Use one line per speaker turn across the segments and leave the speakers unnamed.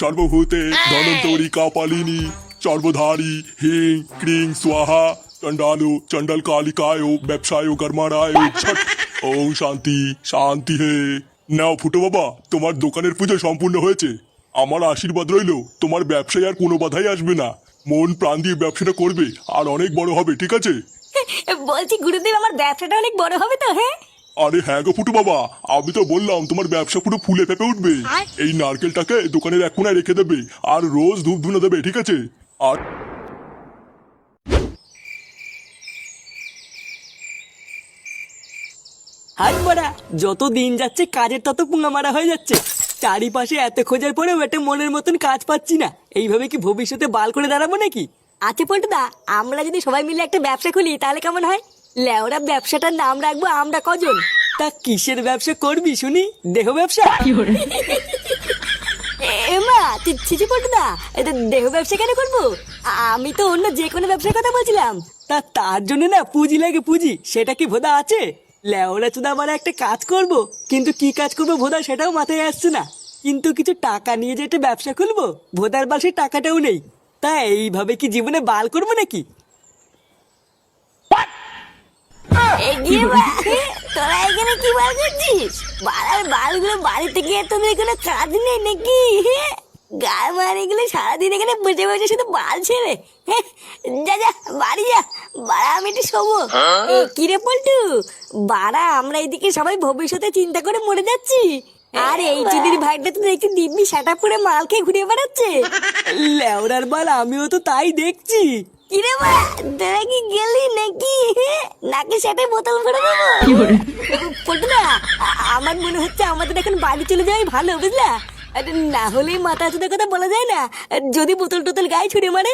সর্বভূতে ধনন্তরী কাপালিনী সর্বধারী হিং ক্রিং স্বাহা চণ্ডালু চণ্ডাল কালিকায় ব্যবসায় কর্মারায় ছট। ওম শান্তি শান্তি হে। নাও ফুটো বাবা তোমার দোকানের পুজো সম্পূর্ণ হয়েছে। আমার আশীর্বাদ রইল তোমার ব্যবসায় আর কোনো বাধাই আসবে না। মন প্রাণ দিয়ে ব্যবসাটা করবে আর অনেক বড় হবে ঠিক আছে?
বলছি গুরুদেব আমার ব্যবসাটা অনেক বড় হবে তো হ্যাঁ?
আরে হ্যাঁ গো ফুটু বাবা আমি তো বললাম তোমার ব্যবসা পুরো ফুলে ফেপে উঠবে। এই নারকেলটাকে দোকানের এক কোনায় রেখে দেবে আর রোজ ধূপ ধুনে দেবে ঠিক আছে? আর
যত দিন যাচ্ছে কাজের তত পুঙ্গা মারা হয়ে যাচ্ছে। চারিপাশে এত খোঁজার পরেও একটা মনের মতন কাজ পাচ্ছি না। এইভাবে কি ভবিষ্যতে বাল করে দাঁড়াবো নাকি?
আছে পল্টুদা আমরা যদি সবাই মিলে একটা ব্যবসা খুলি তাহলে কেমন হয়? লেওরা ব্যবসাটার নাম রাখব আমরা কজন?
তা কিসের ব্যবসা করবি শুনি? দেহ ব্যবসা?
এমা ছিচি পল্টুদা এটা দেহ ব্যবসা কেন করব? আমি তো অন্য যে কোনো ব্যবসার কথা বলছিলাম।
তা তার জন্য না পুঁজি লাগে পুঁজি সেটা কি ভোদা আছে? লেওরা চুদা আমার একটা কাজ করব কিন্তু কি কাজ করব ভোদা সেটাও মাথায় আসছে না। কিন্তু কিছু টাকা নিয়ে যে একটা ব্যবসা খুলবো ভোদার বাল সেই টাকাটাও নেই। তা এইভাবে কি জীবনে বাল করব নাকি?
এগিয়ে তোরা এখানে কি বার করছিস? বাড়ার বালগুলো বাড়িতে গিয়ে তোদের কোনো কাজ নেই নাকি? গায়ে মারি গুলো সারাদিন এখানে বসে বসে শুধু বাল ছেড়ে। হ্যাঁ, যা যা বাড়ি যা। বাড়া আমি একটু শোবো। এ, কি রে পল্টু? বাড়া আমরা এদিকে সবাই ভবিষ্যতে চিন্তা করে মরে যাচ্ছি। আর এই চুদির ভাইটা তো দেখছি দিব্যি সেটা পুরে মাল খেয়ে ঘুরে বেড়াচ্ছে।
লেওরার বাল আমিও তো তাই দেখছি।
কিরে মা তোরা কি গেলি নাকি? নাকি সেটাই বোতল ভরে দেবো? পটুদা আমার মনে হচ্ছে আমাদের এখন বাড়ি চলে যাওয়াই ভালো বুঝলা? আরে না হলে মাথা চুদের কথা বলা যায় না। যদি বোতল টোতল গায়ে ছুড়ে মারে?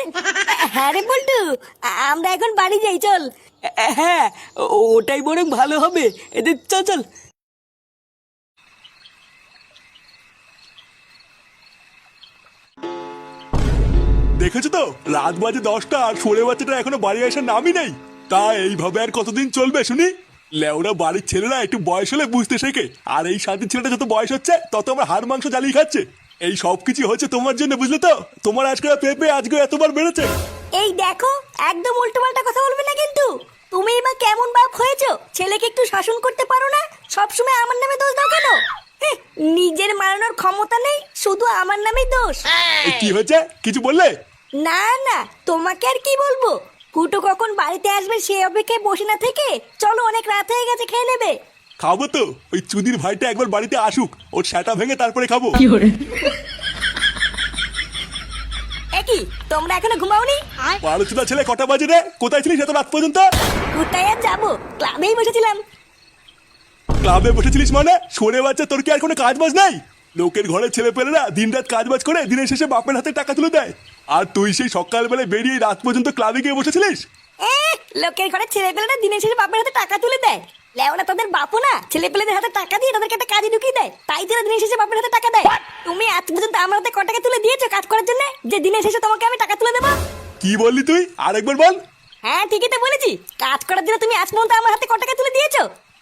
হ্যাঁ রে পল্টু আমরা এখন বাড়ি যাই চল।
হ্যাঁ ওটাই বরং ভালো হবে। এদের চল চল।
দেখেছ তো? রাত বাজে দশটা আর সরে বাচ্চাটা এখনও বাড়ি আসার নামই নেই। তা এইভাবে আর কতদিন চলবে শুনি? লেওরা বাড়ির ছেলেরা একটু বয়স হলে বুঝতে শেখে। আর এই শান্তির ছেলেটা যত বয়স হচ্ছে তত আমার হাড় মাংস জ্বালিয়ে খাচ্ছে। এই সব কিছু হচ্ছে তোমার জন্য বুঝলে তো? তোমার আজকে পেঁপে আজকে এতবার বেড়েছে।
এই দেখো একদম উল্টো পাল্টা কথা বলবে না কিন্তু। তুমি মা কেমন বাপ হয়েছো? ছেলেকে একটু শাসন করতে পারো না? সবসময় আমার নামে দোষ দাও কেন? নিজের মারানোর ক্ষমতা নেই শুধু আমার নামেই দোষ।
কি হয়েছে? কিছু বললে?
না না তোমাকে আর কি বলব? কুটু কখন বাড়িতে আসবে সে অপেক্ষায় বসে না থেকে? চলো অনেক রাত হয়ে গেছে খেয়ে নেবে।
খাব তো। ওই চুদির ভাইটা একবার বাড়িতে আসুক। ওর সেটা ভেঙে তারপরে খাব।
একই তোমরা এখনও ঘুমাওনি?
বারোচুদা ছেলে কটা বাজে রে? কোথায় ছিলিস এত রাত পর্যন্ত?
কোথায় আর যাব? ক্লাবেই বসেছিলাম।
ক্লাবে বসেছিলিস মানে? সরে বাচ্চা তোর কি আর কোনো কাজ বাজ নাই? লোকের ঘরে ছেলে পেলেরা দিন রাত কাজ বাজ করে দিনের শেষে বাপের হাতে টাকা তুলে দেয়। আর তুই সেই সকালবেলায় বেরিয়ে রাত পর্যন্ত ক্লাবে গিয়ে বসেছিলিস?
লোকের ঘরে ছেলে পেলেরা দিনের শেষে বাপের হাতে টাকা তুলে দেয়। লেওনা তাদের বাপু না ছেলে পেলেদের হাতে টাকা দিয়ে তাদেরকে একটা কাজে ঢুকিয়ে দেয়। তাই তারা দিনের শেষে বাপের হাতে টাকা দেয়। তুমি আজ পর্যন্ত আমার হাতে ক টাকা তুলে দিয়েছ কাজ করার জন্য? যে দিনের শেষে তোমাকে আমি টাকা তুলে দেবো।
কি বললি তুই? আরেকবার বল।
হ্যাঁ ঠিকই তো বলেছি। কাজ করার জন্য তুমি আজ পর্যন্ত আমার হাতে ক টাকা তুলে দিয়েছ?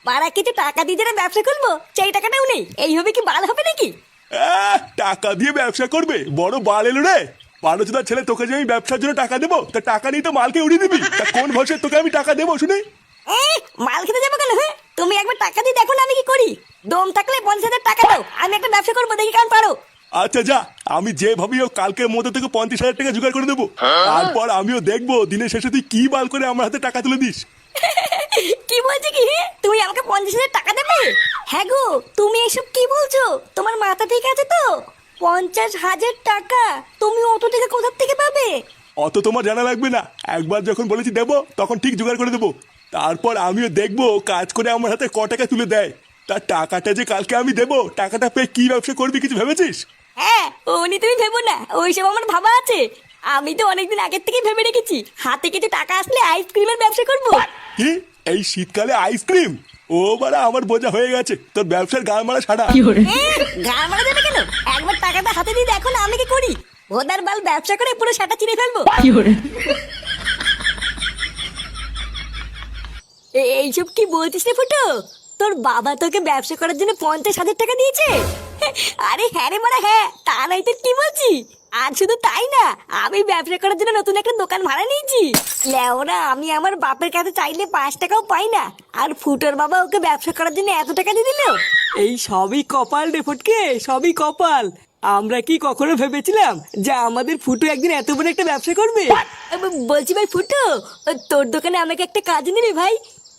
পাড়া কিছু টাকা দিয়ে যারা ব্যবসা খুলবো সেই টাকাটাও নেই। এই হবে কি বাল হবে নাকি?
টাকা দিয়ে ব্যবসা করবে? বড় বাল এলো রে। বারোচুদা ছেলে তোকে যে আমি ব্যবসার জন্য টাকা দেবো তা টাকা নিয়ে তো মালকে উড়িয়ে দিবি? তা কোন ভরসে তোকে আমি টাকা দেবো শুনি?
মাল খেতে যাব কেন হ্যাঁ? তুমি একবার টাকা দিয়ে দেখো না আমি কি করি। দম থাকলে পঞ্চাশ হাজার টাকা দাও আমি একটা ব্যবসা করব দেখি কেমন পারো।
আচ্ছা যা আমি যে ভাবি ও কালকের মধ্যে থেকে পঞ্চাশ হাজার টাকা জোগাড় করে দেবো। তারপর আমিও দেখব দিনের শেষে তুই কি বাল করে আমার হাতে টাকা তুলে দিস।
কি বলছি কি? তুমি আমাকে পঞ্চাশ হাজার টাকা দেবে? হ্যাঁ গো তুমি এসব কি বলছো? তোমার মাথা ঠিক আছে তো? পঞ্চাশ হাজার টাকা? তুমি অত টাকা কোথার থেকে পাবে?
অত তোমার জানা লাগবে না। একবার যখন বলেছি দেবো তখন ঠিক জোগাড় করে দেবো। তারপর আমিও দেখব কাজ করে আমার হাতে ক টাকা তুলে দেয়। তার টাকাটা যে কালকে আমি দেবো টাকাটা পেয়ে কি ব্যবসা করবি কিছু ভেবেছিস?
হ্যাঁ উনি তুমি ভেবো না। ওইসব আমার ভাবা আছে। আমি তো অনেকদিন আগের থেকেই ভেবে রেখেছি হাতে কিছু টাকা আসলে আইসক্রিমের ব্যবসা করব।
কি? এই শীতকালে আইসক্রিম? ও বারা আমার বোঝা হয়ে গেছে। তোর ব্যবসার গাল মারা ছাড়া
এ, গাল মারা যাবে কেন? একবার টাকাটা হাতে দিয়ে দেখো না আমি কি করি? ওদার বাল ব্যবসা করে পুরো সেটা চিনে ফেলব? এইসব কি বলছিস রে ফুটো? তোর বাবা তোকে ব্যবসা করার জন্য পঞ্চাশ হাজার টাকা দিয়েছে? আরে হ্যাঁ রে মারা হ্যাঁ তা নাই তো কি বলছি আর শুধু তাই না আমি ব্যবসা করার জন্য নতুন একটা দোকান ভাড়া নিয়েছি। লেওরা আমি আমার বাপের কাছে চাইলে পাঁচ টাকাও পাই না। আর ফুটোর বাবা ওকে ব্যবসা করার জন্য এত টাকা দিয়ে দিল?
এই সবই কপাল রে ফটকে সবই কপাল। আমরা কি কখনো ভেবেছিলাম যে আমাদের ফুটু একদিন এত বড় একটা ব্যবসা করবে?
বলছি ভাই ফুটো তোর দোকানে আমাকে একটা কাজ নিবি ভাই?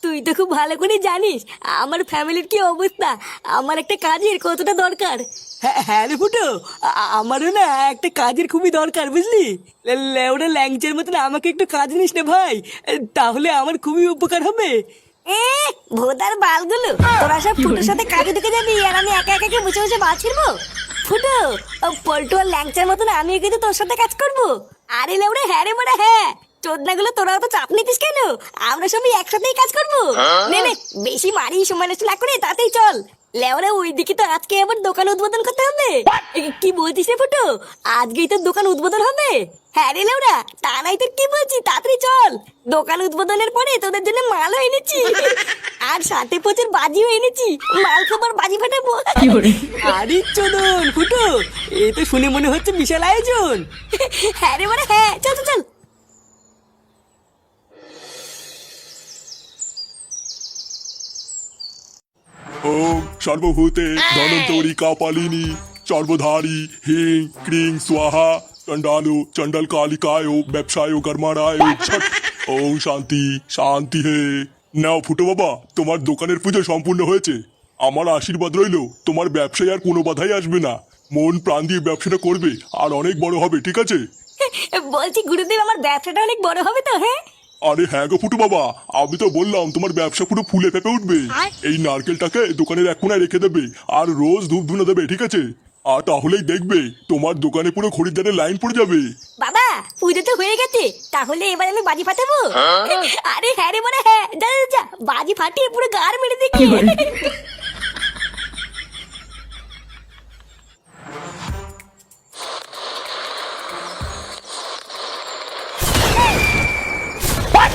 তুই তো খুব ভালো করে জানিস আমার ফ্যামিলির কি অবস্থা? আমার একটা কাজের কতটা দরকার?
হ্যাঁ হ্যাঁ রে ফুটো আমারও না একটা কাজের খুবই দরকার বুঝলি? লেওড়া ল্যাংচের মতন আমাকে একটু কাজ নিস না ভাই তাহলে আমার খুবই উপকার হবে।
এ ভোদার বালগুলো তোরা সব ফুটোর সাথে কাজে ঢুকে যাবি আর আমি একা একা বসে বসে বাদ ছিড়বো ফুটো পল্টু আর ল্যাংচার মতন আমিও কিন্তু তোর সাথে কাজ করব। আরে লেউড়ে হ্যাঁ রে মোড়া হ্যাঁ। চোদনাগুলো তোরা তো চাপ নিতিস কেন? আমরা সবাই একসাথেই কাজ করব। নে নে বেশি মারি সময় নষ্ট না করে তাতেই চল। লেওরা ওইদিকে তো আজকে আবার দোকান উদ্বোধন করতে হবে। কি বলছিস রে ফুটো? আজকেই তো দোকান উদ্বোধন হবে। হ্যাঁ রে লেওরা তা নাই তোর কি বলছি? তাড়াতাড়ি চল। দোকান উদ্বোধনের পরে তোদের জন্য মালও এনেছি। আর সাথে প্রচুর বাজিও এনেছি। মাল খাবার বাজি ফাটাবো।
আরে চোদন ফুটো এ তো শুনে মনে হচ্ছে বিশাল আয়োজন।
হ্যাঁ রে মানে হ্যাঁ চল চল।
ওম সর্বভূতে ধনন্তরী কাপালিনী সর্বধারী হিং ক্রিং স্বাহা চণ্ডালু চণ্ডাল কালিকায় ব্যবসায় কর্মারায় ছট ওম শান্তি শান্তি হে। নাও ফুটো বাবা তোমার দোকানের পুজো সম্পূর্ণ হয়েছে। আমার আশীর্বাদ রইল তোমার ব্যবসায় আর কোনো বাধাই আসবে না। মন প্রাণ দিয়ে ব্যবসাটা করবে আর অনেক বড় হবে ঠিক আছে?
বলছি গুরুদেব আমার ব্যবসাটা অনেক বড় হবে তো হ্যাঁ?
আরে হ্যাঁ গো ফুটু বাবা আমি তো বললাম তোমার ব্যবসা পুরো ফুলে ফেপে উঠবে। এই নারকেলটাকে দোকানের এক কোনায় রেখে দেবে আর রোজ ধূপ ধুনে দেবে ঠিক আছে? আর তাহলেই দেখবে তোমার দোকানে পুরো খরিদ্দারের লাইন পড়ে যাবে।
বাবা পুজো তো হয়ে গেছে তাহলে এবার আমি বাজি ফাটাবো? আরে হ্যাঁ রে মানে হ্যাঁ যা যা, যা বাজি ফাটিয়ে পুরো গার মেরে দেখি